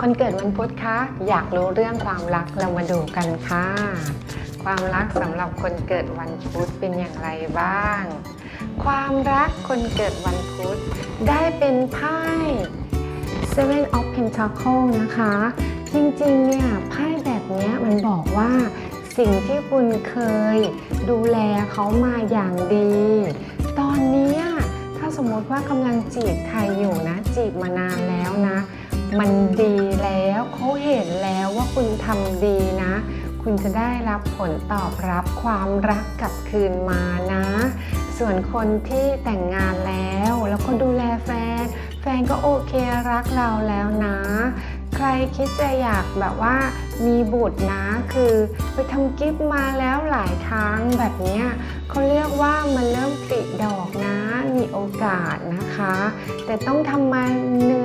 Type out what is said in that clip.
คนเกิดวันพุธคะอยากรู้เรื่องความรักเรามาดูกันค่ะ ความรักสำหรับคนเกิดวันพุธเป็นอย่างไรบ้าง ความรักคนเกิดวันพุธได้เป็นไพ่ Seven of pentacles นะคะ จริงๆเนี่ยไพ่แบบนี้มันบอกว่า สิ่งที่คุณเคยดูแลเขามาอย่างดี ตอนนี้ถ้าสมมติว่ากำลังจีบใครอยู่นะ จีบมานานแล้ว มันดีแล้วเขาเห็นแล้วว่าคุณทำดีนะ คุณจะได้รับผลตอบรับความรักกลับคืนมานะ ส่วนคนที่แต่งงานแล้ว แล้วก็ดูแลแฟน แฟนก็โอเครักเราแล้วนะ ใครคิดจะอยากแบบว่ามีบุตรนะ คือไปทำกิฟต์มาแล้วหลายครั้งแบบนี้เขาเรียกว่ามันเริ่มผลิดดอกนะ มีโอกาสนะคะ แต่ต้องทำมาเนิ่